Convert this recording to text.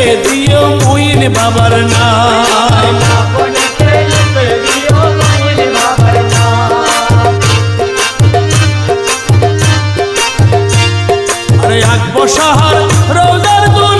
লিখে দিও মুইন বাবার নাম। আরে আকবো শহর রোজার দুন